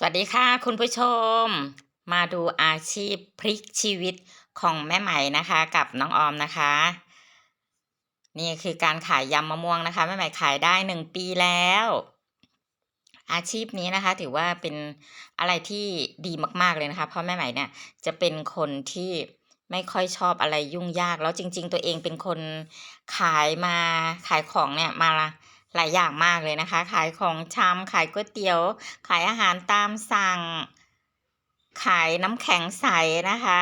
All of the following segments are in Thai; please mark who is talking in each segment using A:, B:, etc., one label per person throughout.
A: สวัสดีค่ะคุณผู้ชม มาดูอาชีพพลิกชีวิตของแม่ใหม่นะคะ กับน้องออมนะคะ นี่คือการขายยำมะม่วงนะคะแม่ใหม่ขายได้หนึ่งปีแล้ว อาชีพนี้นะคะ ถือว่าเป็นอะไรที่ดีมากๆเลยนะคะ เพราะแม่ใหม่เนี่ยจะเป็นคนที่ไม่ค่อยชอบอะไรยุ่งยาก แล้วจริง ๆ ตัวเองเป็นคนขายมาขายของเนี่ยมา หลายอย่างมากเลยนะคะ ขายของชำขายก๋วยเตี๋ยว ขายอาหารตามสั่ง ขายน้ำแข็งใสนะคะ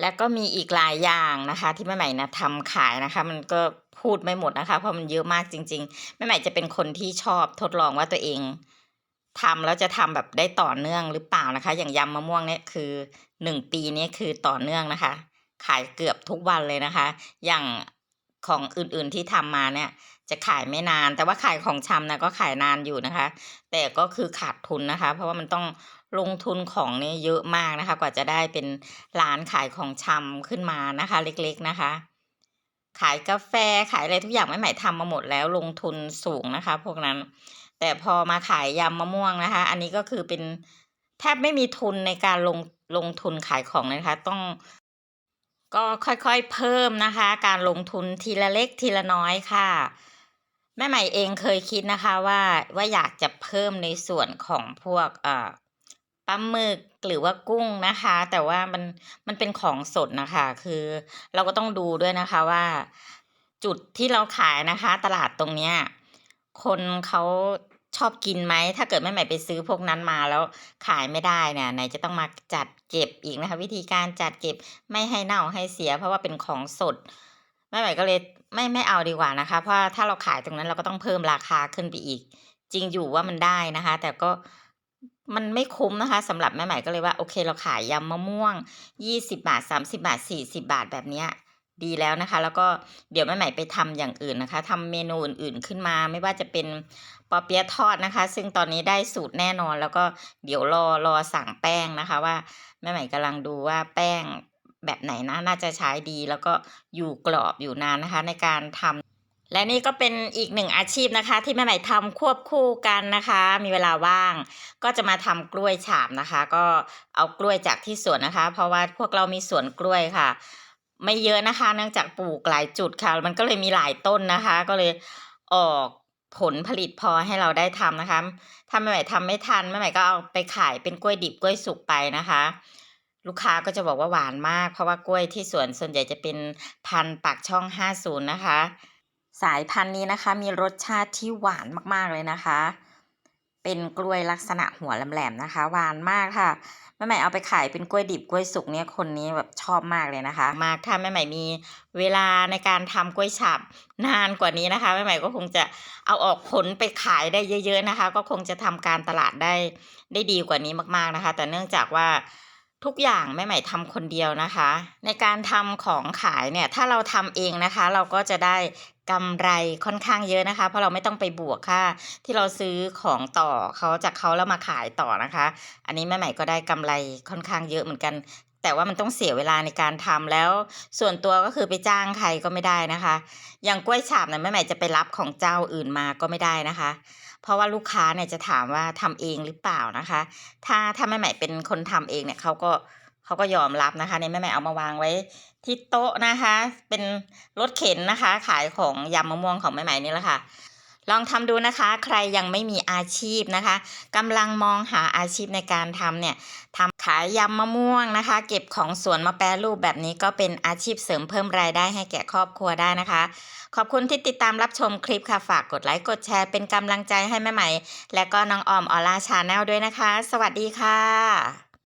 A: แล้วก็มีอีกหลายอย่างนะคะ ที่แม่ใหม่นะทำขายนะคะ มันก็พูดไม่หมดนะคะ เพราะมันเยอะมากจริง ๆ แม่ใหม่จะเป็นคนที่ชอบทดลองว่าตัวเองทำแล้วจะทำแบบได้ต่อเนื่องหรือเปล่านะคะ อย่างยำมะม่วงเนี่ยคือหนึ่งปีนี้คือต่อเนื่องนะคะ ขายเกือบทุกวันเลยนะคะ อย่างของอื่นๆที่ทำมาเนี่ย จะขายไม่นาน แต่ว่าขายของชำนะก็ขายนานอยู่นะคะ แต่ก็คือขาดทุนนะคะ เพราะว่ามันต้องลงทุนของนี่เยอะมากนะคะ กว่าจะได้เป็นร้านขายของชำขึ้นมานะคะ เล็กๆนะคะ ขายกาแฟขายอะไรทุกอย่างแม่ใหม่ทำมาหมดแล้วลงทุนสูงนะคะ พวกนั้น แต่พอมาขายยำมะม่วงนะคะ อันนี้ก็คือเป็นแทบไม่มีทุนในการลงลงทุนขายของเลยนะคะ ต้องก็ค่อยๆเพิ่มนะคะ การลงทุนทีละเล็กทีละน้อยค่ะ แม่ใหม่เองเคยคิดนะคะว่าว่าอยากจะเพิ่มในส่วนของพวกเอ่อปลาหมึกหรือว่ากุ้งนะคะ แต่ว่ามันมันเป็นของสดนะคะ คือเราก็ต้องดูด้วยนะคะว่า จุดที่เราขายนะคะ ตลาดตรงเนี้ยคนเขาชอบกินไหม ถ้าเกิดแม่ใหม่ไปซื้อพวกนั้นมาแล้วขายไม่ได้เนี่ยไหนจะต้องมาจัดเก็บอีกนะคะ วิธีการจัดเก็บไม่ให้เน่าให้เสีย เพราะว่าเป็นของสด แม่ใหม่ก็เลยไม่ไม่เอาดีกว่านะคะ เพราะถ้าเราขายตรงนั้นเราก็ต้องเพิ่มราคาขึ้นไปอีก จริงอยู่ว่ามันได้นะคะ แต่ก็มันไม่คุ้มนะคะสำหรับแม่ใหม่ก็เลยว่าโอเคเราขายยำมะม่วง 20 บาท 30 บาท 40 บาทแบบเนี้ยดีแล้วนะคะ แล้วก็เดี๋ยวแม่ใหม่ไปทำอย่างอื่นนะคะทำเมนูอื่นๆขึ้นมา ไม่ว่าจะเป็นปอเปี๊ยะทอดนะคะ ซึ่งตอนนี้ได้สูตรแน่นอน แล้วก็เดี๋ยวรอรอสั่งแป้งนะคะ ว่าแม่ใหม่กำลังดูว่าแป้ง แบบไหนนะน่าจะใช้ดีแล้วก็อยู่กรอบอยู่นานนะคะ ในการทำและนี่ก็เป็นอีกหนึ่งอาชีพนะคะ ที่แม่ใหม่ทำควบคู่กันนะคะ มีเวลาว่าง ก็จะมาทำกล้วยฉาบนะคะ ก็เอากล้วยจากที่สวนนะคะ เพราะว่าพวกเรามีสวนกล้วยค่ะ ไม่เยอะนะคะ เนื่องจากปลูกหลายจุดค่ะ มันก็เลยมีหลายต้นนะคะ ก็เลยออกผลผลิตพอให้เราได้ทำนะคะถ้าแม่ใหม่ทำไม่ทันแม่ใหม่ก็เอาไปขายเป็นกล้วยดิบกล้วยสุกไปนะคะ ลูกค้าก็จะบอกว่าหวานมาก เพราะว่ากล้วยที่สวนส่วนใหญ่จะเป็นพันธุ์ปากช่อง 50 นะคะ สายพันธุ์นี้นะคะ มีรสชาติที่หวานมากๆเลยนะคะ เป็นกล้วยลักษณะหัวแหลมๆนะคะ หวานมากค่ะแม่ใหม่เอาไปขายเป็นกล้วยดิบกล้วยสุกเนี่ยคนนี้แบบชอบมากเลยนะคะ มากถ้าแม่ใหม่มีเวลาในการทำกล้วยฉาบนานกว่านี้นะคะแม่ใหม่ก็คงจะเอาออกผลไปขายได้เยอะ ๆนะคะ ก็คงจะทำการตลาดได้ได้ดีกว่านี้มากๆนะคะ แต่เนื่องจากว่า ทุกอย่างแม่ใหม่ทำคนเดียวนะคะ ในการทำของขายเนี่ยถ้าเราทำเองนะคะ เราก็จะได้กำไรค่อนข้างเยอะนะคะ เพราะเราไม่ต้องไปบวกค่าที่เราซื้อของต่อเขาจากเขาแล้วมาขายต่อนะคะ อันนี้แม่ใหม่ก็ได้กำไรค่อนข้างเยอะเหมือนกัน แต่ว่ามันต้องเสียเวลาในการทำแล้ว ส่วนตัวก็คือไปจ้างใครก็ไม่ได้นะคะ อย่างกล้วยฉาบเนี่ยแม่ใหม่จะไปรับของเจ้าอื่นมาก็ไม่ได้นะคะ เพราะว่าลูกค้าเนี่ยจะถามว่าทำเองหรือเปล่านะคะ ถ้าถ้าแม่ใหม่เป็นคนทำเองเนี่ยเขาก็เขาก็ยอมรับนะคะในแม่ใหม่เอามาวางไว้ที่โต๊ะนะคะ เป็นรถเข็นนะคะ ขายของยำมะม่วงของแม่ใหม่นี่แหละค่ะ ลองทำดูนะคะใครยังไม่มีอาชีพนะคะกำลังมองหาอาชีพในการทำเนี่ยทำขายยำมะม่วงนะคะ เก็บของสวนมาแปรรูปแบบนี้ก็เป็นอาชีพเสริมเพิ่มรายได้ให้แก่ครอบครัวได้นะคะ ขอบคุณที่ติดตามรับชมคลิปค่ะฝากกดไลค์กดแชร์เป็นกำลังใจให้แม่ใหม่ และก็น้องออมออล่าชาแนลด้วยนะคะ สวัสดีค่ะ